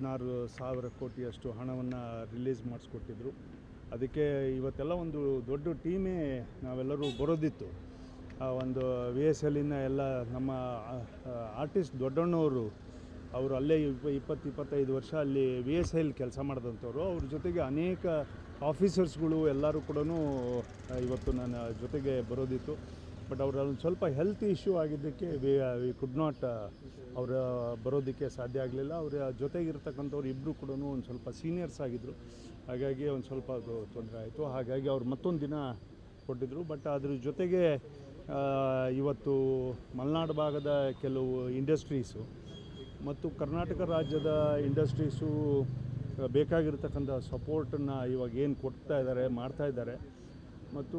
ಹದಿನಾರು ಸಾವಿರ ಕೋಟಿಯಷ್ಟು ಹಣವನ್ನು ರಿಲೀಸ್ ಮಾಡಿಸ್ಕೊಟ್ಟಿದ್ರು. ಅದಕ್ಕೆ ಇವತ್ತೆಲ್ಲ ಒಂದು ದೊಡ್ಡ ಟೀಮೇ ನಾವೆಲ್ಲರೂ ಬರೋದಿತ್ತು. ಆ ಒಂದು ವಿ ಎಸ್ ಎಲ್ಲಿನ ಎಲ್ಲ ನಮ್ಮ ಆರ್ಟಿಸ್ಟ್ ದೊಡ್ಡಣ್ಣವರು, ಅವರು ಅಲ್ಲೇ ಇಪ್ಪ, ಇಪ್ಪತ್ತು, ಇಪ್ಪತ್ತೈದು ವರ್ಷ ಅಲ್ಲಿ ವಿ ಎಸ್ ಎಲ್ ಕೆಲಸ ಮಾಡಿದಂಥವ್ರು. ಅವ್ರ ಜೊತೆಗೆ ಅನೇಕ ಆಫೀಸರ್ಸ್ಗಳು ಎಲ್ಲರೂ ಕೂಡ ಇವತ್ತು ನನ್ನ ಜೊತೆಗೆ ಬರೋದಿತ್ತು. ಬಟ್ ಅವ್ರಲ್ಲಿ ಸ್ವಲ್ಪ ಹೆಲ್ತ್ ಇಶ್ಯೂ ಆಗಿದ್ದಕ್ಕೆ ವಿ ವಿ ಕುಡ್ ನಾಟ್ ಅವರ ಬರೋದಕ್ಕೆ ಸಾಧ್ಯ ಆಗಲಿಲ್ಲ. ಅವರ ಜೊತೆಗಿರ್ತಕ್ಕಂಥವ್ರು ಇಬ್ಬರು ಕೂಡ ಒಂದು ಸ್ವಲ್ಪ ಸೀನಿಯರ್ಸ್ ಆಗಿದ್ದರು ಹಾಗಾಗಿ ಒಂದು ಸ್ವಲ್ಪ ತೊಂದರೆ ಆಯಿತು. ಹಾಗಾಗಿ ಅವ್ರು ಮತ್ತೊಂದು ದಿನ ಕೊಟ್ಟಿದ್ದರು ಬಟ್ ಅದ್ರ ಜೊತೆಗೆ ಇವತ್ತು ಮಲೆನಾಡು ಭಾಗದ ಕೆಲವು ಇಂಡಸ್ಟ್ರೀಸು ಮತ್ತು ಕರ್ನಾಟಕ ರಾಜ್ಯದ ಇಂಡಸ್ಟ್ರೀಸು ಬೇಕಾಗಿರ್ತಕ್ಕಂಥ ಸಪೋರ್ಟನ್ನು ಇವಾಗ ಏನು ಕೊಡ್ತಾ ಇದ್ದಾರೆ ಮಾಡ್ತಾ ಇದ್ದಾರೆ ಮತ್ತು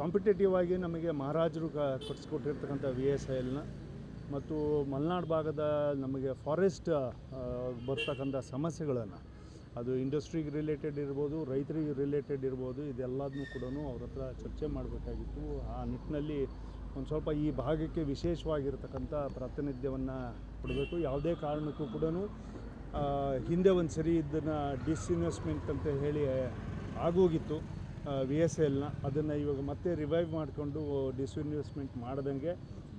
ಕಾಂಪಿಟೇಟಿವ್ ಆಗಿ ನಮಗೆ ಮಹಾರಾಜರು ಕಟ್ಸ್ಕೊಟ್ಟಿರ್ತಕ್ಕಂಥ ವಿ ಎಸ್ ಐ ಮತ್ತು ಮಲೆನಾಡು ಭಾಗದ ನಮಗೆ ಫಾರೆಸ್ಟ್ ಬರ್ತಕ್ಕಂಥ ಸಮಸ್ಯೆಗಳನ್ನು, ಅದು ಇಂಡಸ್ಟ್ರಿಗೆ ರಿಲೇಟೆಡ್ ಇರ್ಬೋದು, ರೈತರಿಗೆ ರಿಲೇಟೆಡ್ ಇರ್ಬೋದು ಇದೆಲ್ಲದನ್ನೂ ಕೂಡ ಅವ್ರ ಹತ್ರ ಚರ್ಚೆ ಮಾಡಬೇಕಾಗಿತ್ತು. ಆ ನಿಟ್ಟಿನಲ್ಲಿ ಒಂದು ಸ್ವಲ್ಪ ಈ ಭಾಗಕ್ಕೆ ವಿಶೇಷವಾಗಿರ್ತಕ್ಕಂಥ ಪ್ರಾತಿನಿಧ್ಯವನ್ನು ಕೊಡಬೇಕು. ಯಾವುದೇ ಕಾರಣಕ್ಕೂ ಕೂಡ ಹಿಂದೆ ಒಂದು ಸರಿ ಇದನ್ನು ಡಿಸ್ಇನ್ವೆಸ್ಟ್ಮೆಂಟ್ ಅಂತ ಹೇಳಿ ಆಗೋಗಿತ್ತು. ವಿ ಎಸ್ ಎಲ್ನ ಅದನ್ನು ಇವಾಗ ಮತ್ತೆ ರಿವೈವ್ ಮಾಡಿಕೊಂಡು ಡಿಸ್ಇನ್ವೆಸ್ಟ್ಮೆಂಟ್ ಮಾಡ್ದಂಗೆ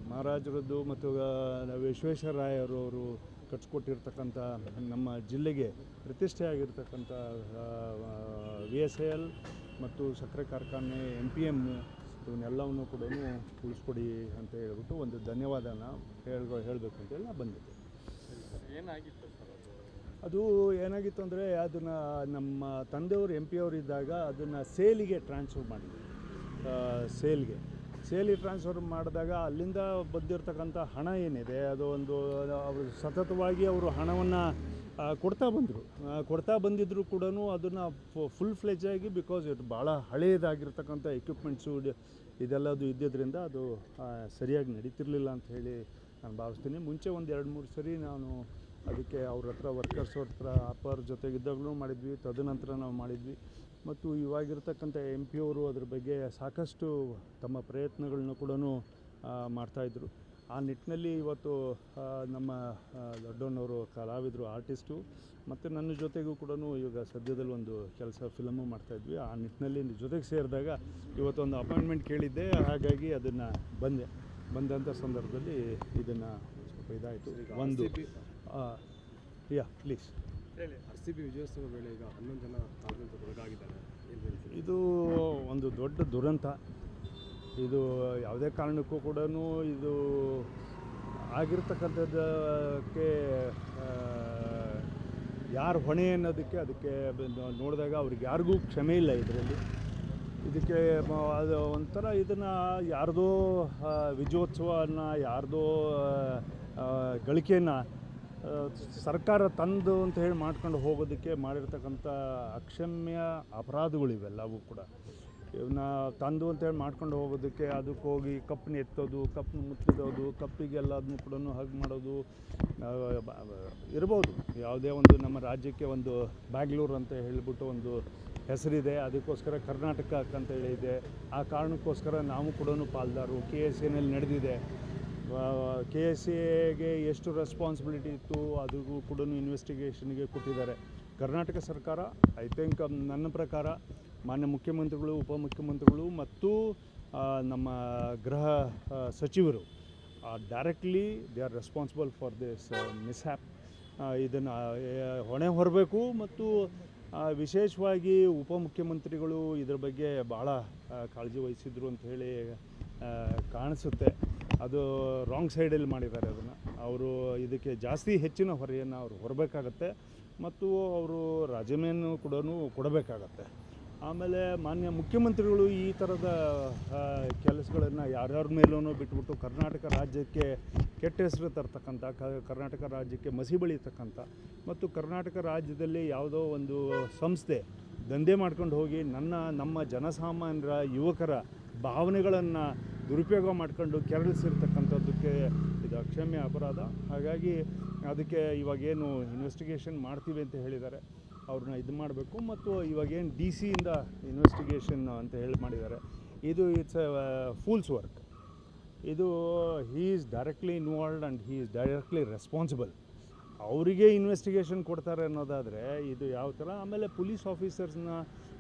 ಮಹಾರಾಜರದ್ದು ಮತ್ತು ವಿಶ್ವೇಶ್ವರ ವಿಶ್ವೇಶ್ವರರಾಯರು ಅವರು ಕಟ್ಸ್ಕೊಟ್ಟಿರ್ತಕ್ಕಂಥ ನಮ್ಮ ಜಿಲ್ಲೆಗೆ ಪ್ರತಿಷ್ಠೆ ಆಗಿರ್ತಕ್ಕಂಥ ವಿ ಎಸ್ ಎಲ್ ಮತ್ತು ಸಕ್ಕರೆ ಕಾರ್ಖಾನೆ ಎಂ ಪಿ ಎಂ ಇವನ್ನೆಲ್ಲವನ್ನು ಕೂಡ ಉಳಿಸ್ಕೊಡಿ ಅಂತ ಹೇಳ್ಬಿಟ್ಟು ಒಂದು ಧನ್ಯವಾದನ ಹೇಳ್ ಹೇಳಬೇಕು ಅಂತೇಳಿ ನಾನು ಬಂದಿದ್ದೆ ಏನಾಗಿತ್ತು? ಅದು ಏನಾಗಿತ್ತು ಅಂದರೆ ಅದನ್ನು ನಮ್ಮ ತಂದೆಯವರು, ಎಂ ಪಿ ಅವರು ಇದ್ದಾಗ ಅದನ್ನು ಸೇಲಿಗೆ ಟ್ರಾನ್ಸ್ಫರ್ ಮಾಡಿದ್ರು. ಸೇಲ್ಗೆ. ಸೇಲಿಗೆ ಟ್ರಾನ್ಸ್ಫರ್ ಮಾಡಿದಾಗ ಅಲ್ಲಿಂದ ಬಂದಿರತಕ್ಕಂಥ ಹಣ ಏನಿದೆ, ಅದು ಒಂದು, ಅವರು ಸತತವಾಗಿ ಅವರು ಹಣವನ್ನು ಕೊಡ್ತಾ ಬಂದರು. ಕೊಡ್ತಾ ಬಂದಿದ್ದರೂ ಕೂಡ ಅದನ್ನು ಫುಲ್ ಫ್ಲೆಜ್ ಆಗಿ ಬಿಕಾಸ್ ಇದು ಭಾಳ ಹಳೆಯದಾಗಿರ್ತಕ್ಕಂಥ ಎಕ್ವಿಪ್ಮೆಂಟ್ಸು ಇದೆಲ್ಲದು ಇದ್ದಿದ್ದರಿಂದ ಅದು ಸರಿಯಾಗಿ ನಡೀತಿರ್ಲಿಲ್ಲ ಅಂತ ಹೇಳಿ ನಾನು ಭಾವಿಸ್ತೀನಿ. ಮುಂಚೆ ಒಂದು ಎರಡು ಮೂರು ಸರಿ ನಾನು ಅದಕ್ಕೆ ಅವ್ರ ಹತ್ರ ವರ್ಕರ್ಸ್ ಹತ್ರ ಅಪ್ಪರ ಜೊತೆಗಿದ್ದಾಗಲೂ ಮಾಡಿದ್ವಿ, ತದನಂತರ ನಾವು ಮಾಡಿದ್ವಿ. ಮತ್ತು ಇವಾಗಿರ್ತಕ್ಕಂಥ ಎಂ ಪಿ ಅವರು ಅದ್ರ ಬಗ್ಗೆ ಸಾಕಷ್ಟು ತಮ್ಮ ಪ್ರಯತ್ನಗಳನ್ನ ಕೂಡ ಮಾಡ್ತಾಯಿದ್ರು ಆ ನಿಟ್ಟಿನಲ್ಲಿ ಇವತ್ತು ನಮ್ಮ ದೊಡ್ಡಣ್ಣವರು ಕಲಾವಿದರು, ಆರ್ಟಿಸ್ಟು. ಮತ್ತು ನನ್ನ ಜೊತೆಗೂ ಕೂಡ ಇವಾಗ ಸದ್ಯದಲ್ಲಿ ಒಂದು ಕೆಲಸ ಫಿಲಮು ಮಾಡ್ತಾಯಿದ್ವಿ ಆ ನಿಟ್ಟಿನಲ್ಲಿ ಜೊತೆಗೆ ಸೇರಿದಾಗ ಇವತ್ತೊಂದು ಅಪಾಯಿಂಟ್ಮೆಂಟ್ ಕೇಳಿದ್ದೆ. ಹಾಗಾಗಿ ಅದನ್ನು ಬಂದೆ. ಬಂದಂಥ ಸಂದರ್ಭದಲ್ಲಿ ಇದನ್ನು ಸ್ವಲ್ಪ ಇದಾಯಿತು. ಒಂದು ಯಾ ಪ್ಲೀಸ್ ಆರ್ ಸಿ ಬಿ ವಿಜಯೋತ್ಸವ ವೇಳೆ ಈಗ ಹನ್ನೊಂದು ಜನ ಒಳಗಾಗಿದ್ದಾರೆ. ಇದು ಒಂದು ದೊಡ್ಡ ದುರಂತ. ಇದು ಯಾವುದೇ ಕಾರಣಕ್ಕೂ ಕೂಡ ಇದು ಆಗಿರ್ತಕ್ಕಂಥದ್ದಕ್ಕೆ ಯಾರು ಹೊಣೆ ಅನ್ನೋದಕ್ಕೆ ಅದಕ್ಕೆ ನೋಡಿದಾಗ ಅವ್ರಿಗೆ ಯಾರಿಗೂ ಕ್ಷಮೆ ಇಲ್ಲ ಇದರಲ್ಲಿ. ಇದಕ್ಕೆ ಅದು ಒಂಥರ ಇದನ್ನು ಯಾರ್ದೋ ವಿಜಯೋತ್ಸವನ ಯಾರ್ದೋ ಗಳಿಕೆಯನ್ನು ಸರ್ಕಾರ ತಂದು ಅಂತ ಹೇಳಿ ಮಾಡ್ಕೊಂಡು ಹೋಗೋದಕ್ಕೆ ಮಾಡಿರ್ತಕ್ಕಂಥ ಅಕ್ಷಮ್ಯ ಅಪರಾಧಗಳಿವೆಲ್ಲವೂ ಕೂಡ. ಇವನ್ನ ತಂದು ಅಂತ ಹೇಳಿ ಮಾಡ್ಕೊಂಡು ಹೋಗೋದಕ್ಕೆ ಅದಕ್ಕೆ ಹೋಗಿ ಕಪ್ಪನ್ನ ಎತ್ತೋದು, ಕಪ್ಪನ್ನ ಕಪ್ಪಿಗೆಲ್ಲ ಅದನ್ನು ಕೂಡ ಹಾಗೆ ಮಾಡೋದು ಇರ್ಬೋದು. ಯಾವುದೇ ಒಂದು ನಮ್ಮ ರಾಜ್ಯಕ್ಕೆ ಒಂದು ಬ್ಯಾಂಗ್ಳೂರು ಅಂತ ಹೇಳಿಬಿಟ್ಟು ಒಂದು ಹೆಸರಿದೆ, ಅದಕ್ಕೋಸ್ಕರ ಕರ್ನಾಟಕ ಅಂತ ಹೇಳಿದೆ. ಆ ಕಾರಣಕ್ಕೋಸ್ಕರ ನಾವು ಕೂಡ ಪಾಲ್ದಾರು ಕೆ ಎಸ್ ಎನಲ್ಲಿ ನಡೆದಿದೆ. ಕೆ ಎಸ್ ಎಗೆ ಎಷ್ಟು ರೆಸ್ಪಾನ್ಸಿಬಿಲಿಟಿ ಇತ್ತು ಅದಕ್ಕೂ ಕೂಡ ಇನ್ವೆಸ್ಟಿಗೇಷನ್ಗೆ ಕೊಟ್ಟಿದ್ದಾರೆ. ಕರ್ನಾಟಕ ಸರ್ಕಾರ ಐ ಥಿಂಕ್ ನನ್ನ ಪ್ರಕಾರ, ಮಾನ್ಯ ಮುಖ್ಯಮಂತ್ರಿಗಳು ಉಪಮುಖ್ಯಮಂತ್ರಿಗಳು ಮತ್ತು ನಮ್ಮ ಗೃಹ ಸಚಿವರು directly they are responsible for this mishap ಇದನ್ನು ಹೊಣೆ ಹೊರಬೇಕು ಮತ್ತು ವಿಶೇಷವಾಗಿ ಉಪಮುಖ್ಯಮಂತ್ರಿಗಳು ಇದ್ರ ಬಗ್ಗೆ ಭಾಳ ಕಾಳಜಿ ವಹಿಸಿದ್ರು ಅಂತ ಹೇಳಿ ಕಾಣಿಸುತ್ತೆ. ಅದು ರಾಂಗ್ ಸೈಡಲ್ಲಿ ಮಾಡಿದ್ದಾರೆ ಅದನ್ನು. ಅವರು ಇದಕ್ಕೆ ಜಾಸ್ತಿ ಹೆಚ್ಚಿನ ಹೊರೆಯನ್ನು ಅವರು ಹೊರಬೇಕಾಗತ್ತೆ ಮತ್ತು ಅವರು ರಾಜೀನಾಮೆಯನ್ನು ಕೂಡ ಕೊಡಬೇಕಾಗತ್ತೆ. ಆಮೇಲೆ ಮಾನ್ಯ ಮುಖ್ಯಮಂತ್ರಿಗಳು ಈ ಥರದ ಕೆಲಸಗಳನ್ನು ಯಾರ್ಯಾರ ಮೇಲೂ ಬಿಟ್ಬಿಟ್ಟು ಕರ್ನಾಟಕ ರಾಜ್ಯಕ್ಕೆ ಕೆಟ್ಟ ಹೆಸರು ತರ್ತಕ್ಕಂಥ ಕರ್ನಾಟಕ ರಾಜ್ಯಕ್ಕೆ ಮಸಿ ಬಳಿತಕ್ಕಂಥ ಮತ್ತು ಕರ್ನಾಟಕ ರಾಜ್ಯದಲ್ಲಿ ಯಾವುದೋ ಒಂದು ಸಂಸ್ಥೆ ದಂಧೆ ಮಾಡ್ಕೊಂಡು ಹೋಗಿ ನನ್ನ, ನಮ್ಮ ಜನಸಾಮಾನ್ಯರ ಯುವಕರ ಭಾವನೆಗಳನ್ನು ದುರುಪಯೋಗ ಮಾಡ್ಕೊಂಡು ಕೆರಳಿಸಿರ್ತಕ್ಕಂಥದ್ದಕ್ಕೆ ಇದು ಅಕ್ಷಮ್ಯ ಅಪರಾಧ. ಹಾಗಾಗಿ ಅದಕ್ಕೆ ಇವಾಗೇನು ಇನ್ವೆಸ್ಟಿಗೇಷನ್ ಮಾಡ್ತೀವಿ ಅಂತ ಹೇಳಿದ್ದಾರೆ. ಅವ್ರನ್ನ ಇದು ಮಾಡಬೇಕು ಮತ್ತು ಇವಾಗೇನು ಡಿ ಸಿಯಿಂದ ಇನ್ವೆಸ್ಟಿಗೇಷನ್ ಅಂತ ಹೇಳಿ ಮಾಡಿದ್ದಾರೆ. ಇದು ಇಟ್ಸ್ ಫೂಲ್ಸ್ ವರ್ಕ್ ಇದು he is directly involved and he is directly responsible ಅವರಿಗೆ ಇನ್ವೆಸ್ಟಿಗೇಷನ್ ಕೊಡ್ತಾರೆ ಅನ್ನೋದಾದರೆ ಇದು ಯಾವ ಥರ ಆಮೇಲೆ ಪೊಲೀಸ್ ಆಫೀಸರ್ಸ್ನ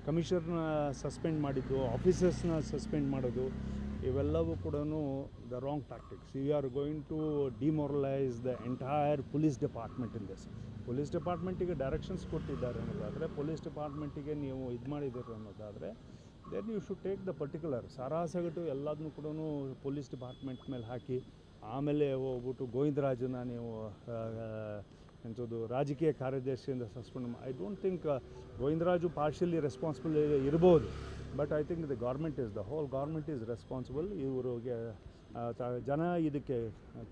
ಕಮಿಷನರ್ನ ಸಸ್ಪೆಂಡ್ ಮಾಡಿದ್ದು, ಆಫೀಸರ್ಸ್ನ ಸಸ್ಪೆಂಡ್ ಮಾಡೋದು, ಇವೆಲ್ಲವೂ ಕೂಡ the wrong tactics. You are going to demoralise the entire police department in this police ಡಿಪಾರ್ಟ್ಮೆಂಟಿಗೆ directions ಕೊಟ್ಟಿದ್ದಾರೆ ಅನ್ನೋದಾದರೆ ಪೊಲೀಸ್ ಡಿಪಾರ್ಟ್ಮೆಂಟಿಗೆ ನೀವು ಇದು ಮಾಡಿದ್ದೀರಿ ಅನ್ನೋದಾದರೆ then you should take the particular ಸಾರಾಸಗಟು ಎಲ್ಲದನ್ನು ಕೂಡ ಪೊಲೀಸ್ ಡಿಪಾರ್ಟ್ಮೆಂಟ್ ಮೇಲೆ ಹಾಕಿ, ಆಮೇಲೆ ಹೋಗ್ಬಿಟ್ಟು ಗೋವಿಂದರಾಜನ ನೀವು ಎಂಥದ್ದು ರಾಜಕೀಯ ಕಾರ್ಯದರ್ಶಿಯಿಂದ suspend I don't think Govindaraju partially responsible ಇರ್ಬೋದು. But I think the government is the whole government is responsible ಇವರಿಗೆ ಜನ ಇದಕ್ಕೆ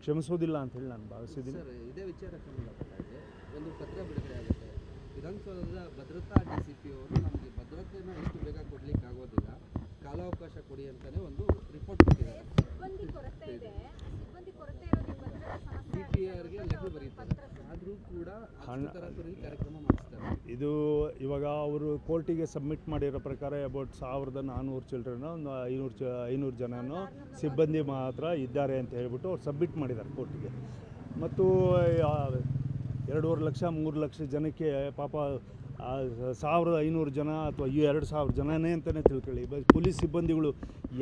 ಕ್ಷಮಿಸೋದಿಲ್ಲ ಅಂತ ಹೇಳಿ ನಾನು ಭಾವಿಸಿದ್ದೀನಿ. ಸರ್ ಇದೇ ವಿಚಾರ ಸಂಬಂಧಪಟ್ಟಾಗೆ ಒಂದು ಪತ್ರ ಬಿಡುಗಡೆ ಆಗುತ್ತೆ. ವಿಧಾನಸೌಧದ ಭದ್ರತಾ ಡಿ ಸಿ ಪಿ ಅವರು ನಮಗೆ ಭದ್ರತೆಯನ್ನು ಎಷ್ಟು ಬೇಗ ಕೊಡ್ಲಿಕ್ಕೆ ಆಗೋದಿಲ್ಲ ಕಾಲಾವಕಾಶ ಕೊಡಿ ಅಂತಲೇ ಒಂದು ರಿಪೋರ್ಟ್ ಕೊಟ್ಟಿದ್ದಾರೆ. ಸಿಬ್ಬಂದಿ ಕೊರತೆ ಇದೆ ಇವಾಗ ಅವರು ಕೋರ್ಟಿಗೆ ಸಬ್ಮಿಟ್ ಮಾಡಿರೋ ಪ್ರಕಾರ ಅಬೌಟ್ ಸಾವಿರದ ನಾನ್ನೂರು ಚಿಲ್ಡ್ರನ್ ಒಂದು ಐನೂರು ಚ ಐನೂರು ಜನನು ಸಿಬ್ಬಂದಿ ಮಾತ್ರ ಇದ್ದಾರೆ ಅಂತ ಹೇಳ್ಬಿಟ್ಟು ಅವ್ರು ಸಬ್ಮಿಟ್ ಮಾಡಿದ್ದಾರೆ ಕೋರ್ಟಿಗೆ. ಮತ್ತು ಎರಡೂವರೆ ಲಕ್ಷ ಮೂರು ಲಕ್ಷ ಜನಕ್ಕೆ ಪಾಪ ಸಾವಿರದ ಐನೂರು ಜನ ಅಥವಾ ಎರಡು ಸಾವಿರ ಜನನೇ ಅಂತಲೇ ತಿಳ್ಕೊಳ್ಳಿ. ಪೊಲೀಸ್ ಸಿಬ್ಬಂದಿಗಳು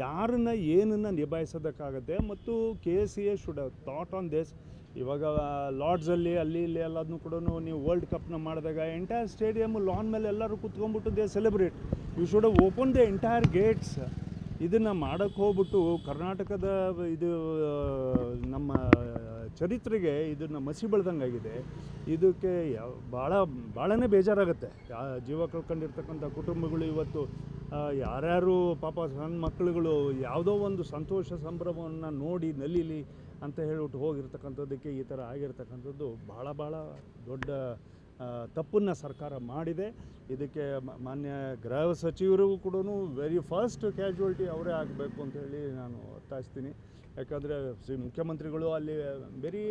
ಯಾರನ್ನ ಏನನ್ನು ನಿಭಾಯಿಸೋದಕ್ಕಾಗತ್ತೆ ಮತ್ತು K C A should thought on this ಇವಾಗ ಲಾರ್ಡ್ಸಲ್ಲಿ ಅಲ್ಲಿ ಇಲ್ಲಿ ಎಲ್ಲದನ್ನು ಕೂಡ ನೀವು ವರ್ಲ್ಡ್ ಕಪ್ನ ಮಾಡಿದಾಗ ಎಂಟೈರ್ ಸ್ಟೇಡಿಯಮ್ ಲಾನ್ ಮೇಲೆ ಎಲ್ಲರೂ ಕುತ್ಕೊಂಡ್ಬಿಟ್ಟು they celebrate you should open the entire gates ಇದನ್ನು ಮಾಡೋಕ್ಕೆ ಹೋಗ್ಬಿಟ್ಟು ಕರ್ನಾಟಕದ, ಇದು ನಮ್ಮ ಚರಿತ್ರೆಗೆ ಇದನ್ನು ಮಸಿ ಬೆಳ್ದಂಗಾಗಿದೆ. ಇದಕ್ಕೆ ಯಾವ ಭಾಳ ಭಾಳನೇ ಬೇಜಾರಾಗುತ್ತೆ. ಜೀವ ಕಳ್ಕೊಂಡಿರ್ತಕ್ಕಂಥ ಕುಟುಂಬಗಳು ಇವತ್ತು ಯಾರ್ಯಾರು ಪಾಪ ಸಣ್ಣ ಮಕ್ಕಳುಗಳು ಯಾವುದೋ ಒಂದು ಸಂತೋಷ ಸಂಭ್ರಮವನ್ನು ನೋಡಿ ನಲೀಲಿ ಅಂತ ಹೇಳಿಬಿಟ್ಟು ಹೋಗಿರ್ತಕ್ಕಂಥದ್ದಕ್ಕೆ ಈ ಥರ ಆಗಿರ್ತಕ್ಕಂಥದ್ದು ಭಾಳ ಭಾಳ ದೊಡ್ಡ ತಪ್ಪನ್ನು ಸರ್ಕಾರ ಮಾಡಿದೆ. ಇದಕ್ಕೆ ಮಾನ್ಯ ಗೃಹ ಸಚಿವರಿಗೂ ಕೂಡ ವೆರಿ ಫಸ್ಟ್ ಕ್ಯಾಶುವಲ್ಟಿ ಅವರೇ ಆಗಬೇಕು ಅಂತ ಹೇಳಿ ನಾನು ಒತ್ತಾಯಿಸ್ತೀನಿ. ಯಾಕಂದರೆ ಶ್ರೀ ಮುಖ್ಯಮಂತ್ರಿಗಳು ಅಲ್ಲಿ ಬರೀ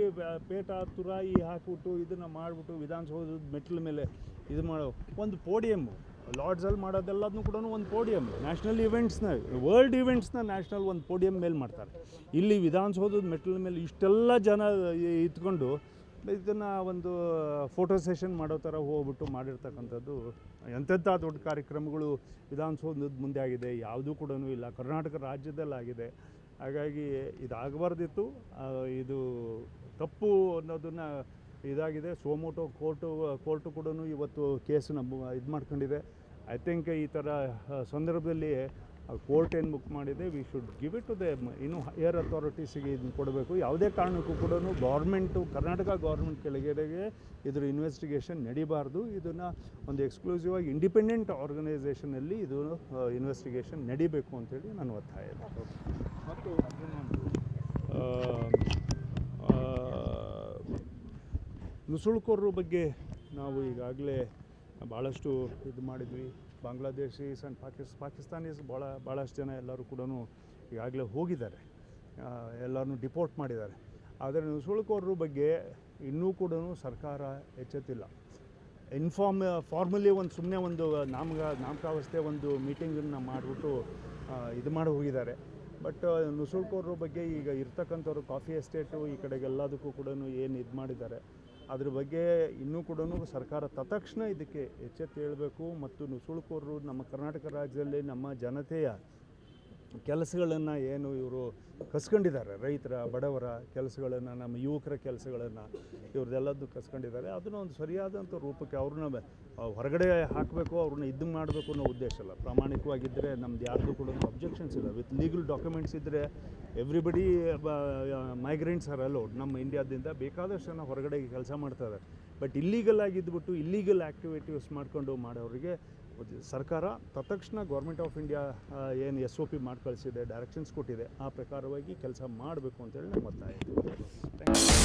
ಪೇಟ ತುರಾಯಿ ಹಾಕಿಬಿಟ್ಟು ಇದನ್ನು ಮಾಡಿಬಿಟ್ಟು ವಿಧಾನಸೌಧದ ಮೆಟ್ಲ ಮೇಲೆ ಇದು ಮಾಡೋ ಒಂದು ಪೋಡಿಯಮ್ಮು ಲಾರ್ಡ್ಸಲ್ಲಿ ಮಾಡೋದೆಲ್ಲದನ್ನೂ ಕೂಡ ಒಂದು ಪೋಡಿಯಮ್ ನ್ಯಾಷನಲ್ ಇವೆಂಟ್ಸ್ನ ವರ್ಲ್ಡ್ ಇವೆಂಟ್ಸ್ನ ನ್ಯಾಷನಲ್ ಒಂದು ಪೋಡಿಯಮ್ ಮೇಲೆ ಮಾಡ್ತಾರೆ. ಇಲ್ಲಿ ವಿಧಾನಸೌಧದ ಮೆಟ್ಲ ಮೇಲೆ ಇಷ್ಟೆಲ್ಲ ಜನ ಇದ್ಕೊಂಡು ಇದನ್ನು ಒಂದು ಫೋಟೋ ಸೆಷನ್ ಮಾಡೋ ಥರ ಹೋಗ್ಬಿಟ್ಟು ಮಾಡಿರ್ತಕ್ಕಂಥದ್ದು ಎಂಥೆಂಥ ದೊಡ್ಡ ಕಾರ್ಯಕ್ರಮಗಳು ವಿಧಾನಸೌಧದ ಮುಂದೆ ಆಗಿದೆ, ಯಾವುದೂ ಕೂಡ ಇಲ್ಲ. ಕರ್ನಾಟಕ ರಾಜ್ಯದಲ್ಲಾಗಿದೆ. ಹಾಗಾಗಿ ಇದಾಗಬಾರ್ದಿತ್ತು. ಇದು ತಪ್ಪು ಅನ್ನೋದನ್ನು ಇದಾಗಿದೆ. ಸೋಮೋಟೋ ಕೋರ್ಟು ಕೋರ್ಟು ಕೂಡ ಇವತ್ತು ಕೇಸನ್ನ ಇದು ಮಾಡ್ಕೊಂಡಿದೆ ಐ ಥಿಂಕ್ ಈ ಥರ ಸಂದರ್ಭದಲ್ಲಿ ಕೋರ್ಟ್ ಏನು ಬುಕ್ ಮಾಡಿದೆ we should give it to the ಇನ್ನು ಹೈಯರ್ ಅಥಾರಿಟೀಸಿಗೆ ಇದನ್ನು ಕೊಡಬೇಕು. ಯಾವುದೇ ಕಾರಣಕ್ಕೂ ಕೂಡ ಗೌರ್ಮೆಂಟು ಕರ್ನಾಟಕ ಗೌರ್ಮೆಂಟ್ ಕೆಳಗಡೆಗೆ ಇದ್ರ ಇನ್ವೆಸ್ಟಿಗೇಷನ್ ನಡಿಬಾರ್ದು. ಇದನ್ನು ಒಂದು ಎಕ್ಸ್ಕ್ಲೂಸಿವ್ ಆಗಿ ಇಂಡಿಪೆಂಡೆಂಟ್ ಆರ್ಗನೈಸೇಷನಲ್ಲಿ ಇದು ಇನ್ವೆಸ್ಟಿಗೇಷನ್ ನಡಿಬೇಕು ಅಂತೇಳಿ ನನ್ನ ಒತ್ತಾಯ ಇದೆ ಮತ್ತು ಆ, ಬಗ್ಗೆ ನಾವು ಈಗಾಗಲೇ ಭಾಳಷ್ಟು ಇದು ಮಾಡಿದ್ವಿ. ಬಾಂಗ್ಲಾದೇಶೀಸ್ ಆ್ಯಂಡ್ ಪಾಕಿಸ್, ಪಾಕಿಸ್ತಾನೀಸ್ ಭಾಳ ಭಾಳಷ್ಟು ಜನ ಎಲ್ಲರೂ ಕೂಡ ಈಗಾಗಲೇ ಹೋಗಿದ್ದಾರೆ. ಎಲ್ಲರನ್ನೂ ಡಿಪೋರ್ಟ್ ಮಾಡಿದ್ದಾರೆ. ಆದರೆ ನುಸುಳುಕೋರರ ಬಗ್ಗೆ ಇನ್ನೂ ಕೂಡ ಸರ್ಕಾರ ಎಚ್ಚೆತ್ತಿಲ್ಲ. ಇನ್ಫಾರ್ಮ್, ಫಾರ್ಮಲಿ ಒಂದು ಸುಮ್ಮನೆ ಒಂದು ನಾಮಕ ನಾಮಕಾವಸ್ಥೆ ಒಂದು ಮೀಟಿಂಗನ್ನು ಮಾಡಿಬಿಟ್ಟು ಇದು ಮಾಡಿ ಹೋಗಿದ್ದಾರೆ. ಬಟ್ ನುಸುಳ್ಕೋರ ಬಗ್ಗೆ ಈಗ ಇರ್ತಕ್ಕಂಥವ್ರು ಕಾಫಿ ಎಸ್ಟೇಟು ಈ ಕಡೆಗೆಲ್ಲದಕ್ಕೂ ಕೂಡ ಏನು ಇದು ಮಾಡಿದ್ದಾರೆ. ಅದ್ರ ಬಗ್ಗೆ ಇನ್ನೂ ಕೂಡ ಸರ್ಕಾರ ತತ್ಕ್ಷಣ ಇದಕ್ಕೆ ಎಚ್ಚೆತ್ತು ಹೇಳಬೇಕು ಮತ್ತು ನುಸುಳುಕೋರರು ನಮ್ಮ ಕರ್ನಾಟಕ ರಾಜ್ಯದಲ್ಲಿ ನಮ್ಮ ಜನತೆಯ ಕೆಲಸಗಳನ್ನು ಏನು ಇವರು ಕಸ್ಕೊಂಡಿದ್ದಾರೆ. ರೈತರ, ಬಡವರ ಕೆಲಸಗಳನ್ನು, ನಮ್ಮ ಯುವಕರ ಕೆಲಸಗಳನ್ನು ಇವ್ರದ್ದೆಲ್ಲದ್ದು ಕಸ್ಕೊಂಡಿದ್ದಾರೆ. ಅದನ್ನು ಒಂದು ಸರಿಯಾದಂಥ ರೂಪಕ್ಕೆ ಅವ್ರನ್ನ ಹೊರಗಡೆ ಹಾಕಬೇಕು, ಅವ್ರನ್ನ ಇದ್ದು ಮಾಡಬೇಕು ಅನ್ನೋ ಉದ್ದೇಶ ಅಲ್ಲ. ಪ್ರಾಮಾಣಿಕವಾಗಿದ್ದರೆ ನಮ್ದು ಯಾರಿಗೂ ಕೂಡ ಅಬ್ಜೆಕ್ಷನ್ಸ್ ಇಲ್ಲ. ವಿತ್ ಲೀಗಲ್ ಡಾಕ್ಯುಮೆಂಟ್ಸ್ ಇದ್ದರೆ ಎವ್ರಿಬಡಿ ಮೈಗ್ರೆಂಟ್ಸ್ ಆರ್ ಅಲೋಡ್ ನಮ್ಮ ಇಂಡಿಯಾದಿಂದ ಬೇಕಾದಷ್ಟು ಜನ ಹೊರಗಡೆ ಕೆಲಸ ಮಾಡ್ತಾರೆ ಬಟ್ ಇಲ್ಲೀಗಲ್ ಆಗಿದ್ಬಿಟ್ಟು ಇಲ್ಲೀಗಲ್ ಆ್ಯಕ್ಟಿವಿಟೀಸ್ ಮಾಡಿಕೊಂಡು ಮಾಡೋರಿಗೆ ಸರ್ಕಾರ ತತ್ಕ್ಷಣ ಗೌರ್ಮೆಂಟ್ ಆಫ್ ಇಂಡಿಯಾ ಏನು ಎಸ್ ಒ ಪಿ ಮಾಡಿ ಕಳಿಸಿದೆ ಡೈರೆಕ್ಷನ್ಸ್ ಕೊಟ್ಟಿದೆ. ಆ ಪರವಾಗಿ ಕೆಲಸ ಮಾಡಬೇಕು ಅಂತೇಳಿ ನಮ್ಮ ಒತ್ತಾಯ